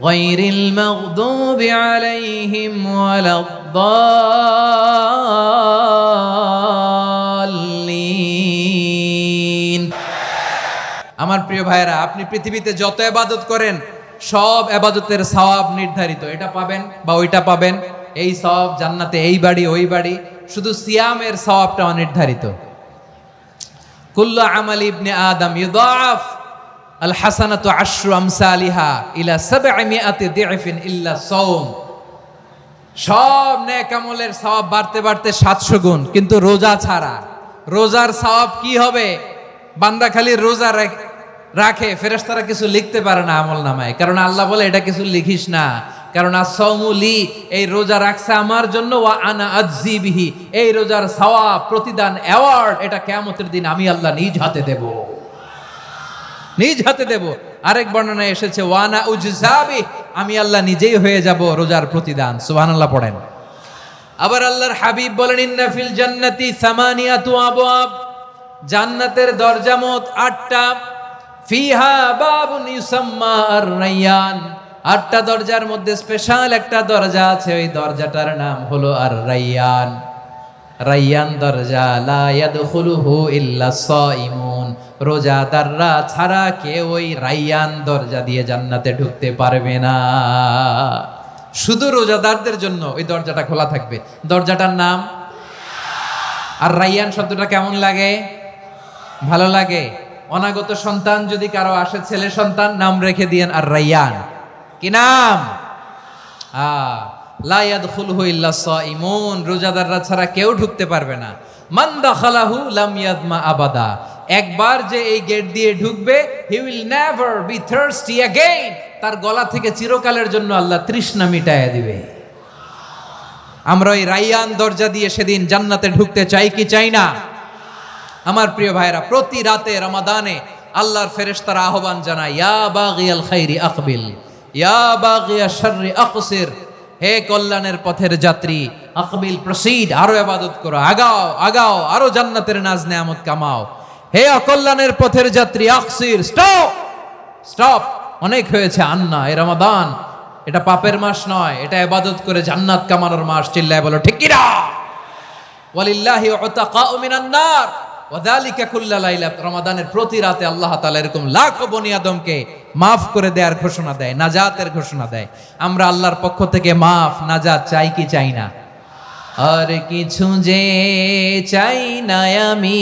غير المغضوب عليهم ولا الضالين আমার প্রিয় ভাইরা আপনি পৃথিবীতে যত এবাদত করেন সব এবাদতের সওয়াব নির্ধারিত এটা পাবেন বা ওইটা পাবেন এই সওয়াব জান্নাতে এই বাড়ি ওই বাড়ি শুধু সিয়ামের সওয়াবটা অনির্ধারিত কুল্লু আমাল ইবনে আদম ইউদাফ আল হাসানাতু আশরু আমসালিহা ইলা সাবঈমিআতি দিফিন ইল্লা সাওম সব নেক আমলের সওয়াব বাড়তে বাড়তে 700 গুণ, কিন্তু রোজা ছাড়া। রোজার সওয়াব কি হবে? বান্দা খালি রোজা রাখ- ফেরেশতারা কিছু লিখতে পারে না আমল নামায়। কারণ আল্লাহ বলে, এটা কিছু লিখিস না। কারণ আসৌমুলি এই রোজা রাখছে আমার জন্য, ওয়া আনা আজ্জিবিহি এই রোজার সওয়াব, প্রতিদান, অ্যাওয়ার্ড, এটা কিয়ামতের দিন আমি আল্লাহ নিজ হাতে দেব। নিজ হাতে দেব। আরেক বর্ণনা এসেছে, ওয়ানা উজজাবি আমি আল্লাহ নিজেই হয়ে যাব রোজার প্রতিদান। সুবহানাল্লাহ পড়েন। আবার আল্লাহর হাবিব বলেন, ইন্না ফিল জান্নাতি সামানিয়াতু আবওয়াব জান্নাতের দরজা মোট আটটা। ফিহা বাবুন ইউসাম্মা আর রাইয়ান আটটা দরজার মধ্যে স্পেশাল একটা দরজা আছে, ওই দরজাটার নাম হলো আর রাইয়ান রাইয়ান দরজা, লা ইয়াদখুলুহু ইল্লা সাইমুন। রোজাদাররা ছাড়া কেউ ওই রাইয়ান দরজা দিয়ে জান্নাতে ঢুকতে পারবে না। শুধু রোজাদারদের জন্য ওই দরজাটা খোলা থাকবে। দরজাটার নাম? আর রাইয়ান শব্দটা কেমন লাগে? ভালো লাগে। অনাগত সন্তান যদি কারও আসে, ছেলে সন্তান, নাম রেখে দিয়েন, আর রাইয়ান। কি নাম? আহ লা ইয়াদখুলহু ইল্লা সাইমুন রোজাদাররা ছাড়া কেউ ঢুকতে পারবে না। মান দাখালাহু লাম ইয়াদমা আবাদা। একবার যে এই গেট দিয়ে ঢুকবে he will never be thirsty again তার গলা থেকে চিরকালের জন্য আল্লাহ তৃষ্ণা মিটায়া দিবে। আমরা ওই রাইয়ান দরজা দিয়ে সেদিন জান্নাতে ঢুকতে চাই কি চাই না? আমার প্রিয় ভাইরা, প্রতি রাতে রমাদানে আল্লাহর ফেরেশতারা আহ্বান জানায় ইয়া বাগিয়াল খাইরি আকবিল, ইয়া বাগিয়া শাররি আকসির, হে কল্যাণের পথের যাত্রী, আকবিল, প্রসিড, আরও ইবাদত করো, আগাও আগাও, আরও জান্নাতের নাজ নেয়ামত কামাও। হে অকল্যাণের পথের যাত্রী, আকসির, স্টপ! স্টপ! অনেক হয়েছে আন্না, এ রমাদান। এটা পাপের মাস নয়, এটা এবাদত করে জান্নাত কামানোর মাস, চিল্লায় বলো, ঠিক কিনা? ওয়ালিল্লাহি উতাকাউ মিনান নার। ওয়াদালিকা কুল্লা লাইলা। রমাদানের প্রতি রাতে আল্লাহ তাআলা এরকম লাখো বনি আদমকে মাফ করে দেওয়ার ঘোষণা দেয়, নাজাতের ঘোষণা দেয়। আমরা আল্লাহর পক্ষ থেকে মাফ, নাজাত চাই কি চাই না? আর কিছু যে চাই না আমি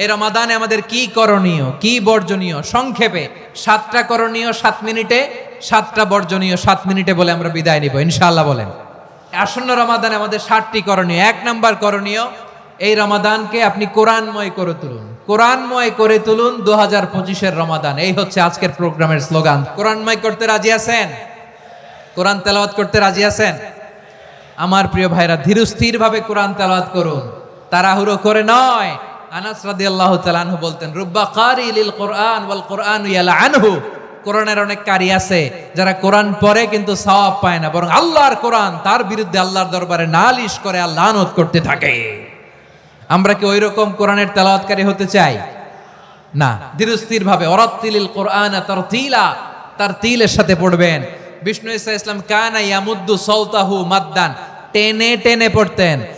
এই রমাদানে আমাদের কি করণীয়, কি বর্জনীয়? সংক্ষেপে, সাতটা করণীয় সাত মিনিটে, সাতটা বর্জনীয় সাত মিনিটে বলে আমরা বিদায় নিব, ইনশাআল্লাহ বলেন। আসন্ন রমাদানে আমাদের ষাটটি করণীয়, এক নাম্বার করণীয়, এই রমাদানকে আপনি কোরআনময় করে তুলুন। কোরআনময় করে তুলুন দু হাজার পঁচিশের রমাদান, এই হচ্ছে আজকের প্রোগ্রামের স্লোগান। কোরআনময় করতে রাজি আছেন? কোরআন তেলাওয়াত করতে রাজি আছেন? আমার প্রিয় ভাইরা ধীরস্থির ভাবে কোরআন তেলাওয়াত করুন। তাড়াহুড়ো করে নয় আনাস রাদিয়াল্লাহু তাআলা আনহু বলতেন, রুব্বা কারি লিল কোরআন ওয়াল কোরআন ইয়ালা আনহু। কোরআনের অনেক কারি আছে, যারা কোরআন পড়ে কিন্তু সওয়াব পায় না, বরং আল্লাহর কোরআন, তার বিরুদ্ধে আল্লাহর দরবারে নালিশ করে আল্লাহ লানত করতে থাকে। আমরা কি ওই রকম কোরআনের তেলাওয়াতকারী হতে চাই? না। ধীরস্থির ভাবে অরাত্তিলিল কোরআন তার তিলা তার তিলের সাথে পড়বেন। বিষ্ণু ইসা ইসলাম, কানা ইয়ামুদ্দু সৌতাহু মাদ্দান। টেনে টেনে পড়তেন।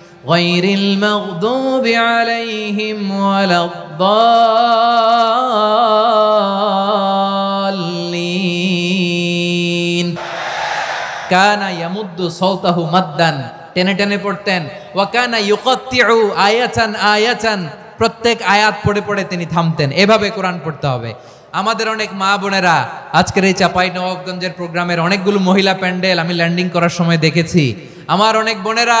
غير المغضوب عليهم ولا الضالين কানা ইয়ামুদ্দু সৌতাহু মাদ্দান টেনে টেনে পড়তেন ওয়া কানা ইউকাত্তিউ আয়াতান আয়াতান প্রত্যেক আয়াত পড়ে পড়ে তিনি থামতেন এভাবে কোরআন পড়তে হবে আমাদের অনেক মা বোনেরা আজকের এই চাপাই নবাবগঞ্জের প্রোগ্রামের অনেকগুলো মহিলা প্যান্ডেল আমি ল্যান্ডিং করার সময় দেখেছি আমার অনেক বোনেরা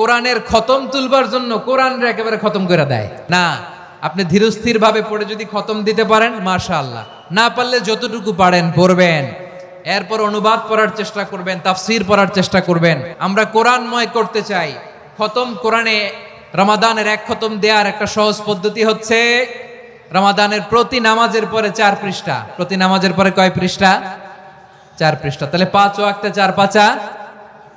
কোরআনের খতম তুলবার জন্য কোরআনরে একেবারে খতম করে দেয়। না, আপনি ধীরস্থির ভাবে পড়ে যদি খতম দিতে পারেন, মাশাআল্লাহ। না পারলে যতটুকু পারেন, পড়বেন। এরপর অনুবাদ পড়ার চেষ্টা করবেন, তাফসির পড়ার চেষ্টা করবেন। আমরা কোরআনময় করতে চাই। খতম কোরআনে রমাদানের এক খতম দেওয়ার একটা সহজ পদ্ধতি হচ্ছে, রমাদানের প্রতি নামাজের পরে চার পৃষ্ঠা। প্রতি নামাজের পরে কয় পৃষ্ঠা? চার পৃষ্ঠা। তাহলে পাঁচ ওয়াক্তে চার পাঁচা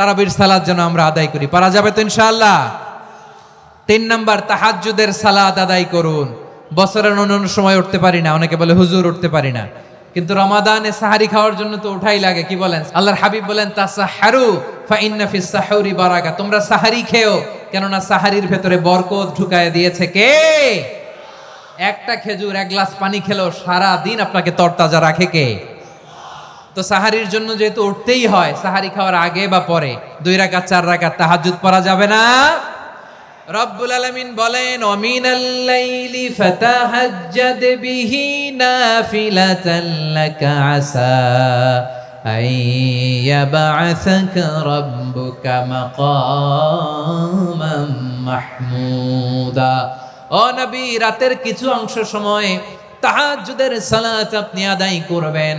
তারাবির সালাদ যেন আমরা আদায় করি। পারা যাবে তো ইনশাআল্লাহ? তিন নাম্বার, তাহাজ্জুদের সালাদ আদায় করুন। বছরের অন্য সময় উঠতে পারি না, অনেকে বলে হুজুর উঠতে পারি না। কিন্তু রমাদানে সাহারি খাওয়ার জন্য তো উঠাই লাগে, কি বলেন? আল্লাহর হাবিব বলেন, তাসাহারু ফা ইন্না ফিস বারাকা। তোমরা সাহারি খেও, কেননা সাহারির ভেতরে বরকত ঢুকায় দিয়েছে কে? একটা খেজুর, এক গ্লাস পানি খেলেও সারা দিন আপনাকে তরতাজা রাখে কে? তো সাহারির জন্য যেহেতু উঠতেই হয়, সাহারি খাওয়ার আগে বা পরে? দুই রাকাত, চার রাকাত তাহাজ্জুদ পড়া যাবে না? রব্বুল আলামিন বলেন, অমিনাল লাইলি ফাতাহাজ্জাদ বিহি নাফিলাতান লাকা আসা আন ইয়াবআসাকা রাব্বুকা মাকামান মাহমুদা। ও রাতের কিছু অংশ সময় তাহাজ্জুদের সালাত আপনি আদায় করবেন।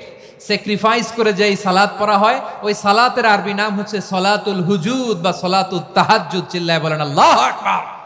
স্যাক্রিফাইস করে যেই সালাত পড়া হয়, ওই সালাতের আরবি নাম হচ্ছে সলাতুল হুজুদ বা সলাতুল তাহাজুদ চিল্লায় বলেন, আল্লাহ আকবার।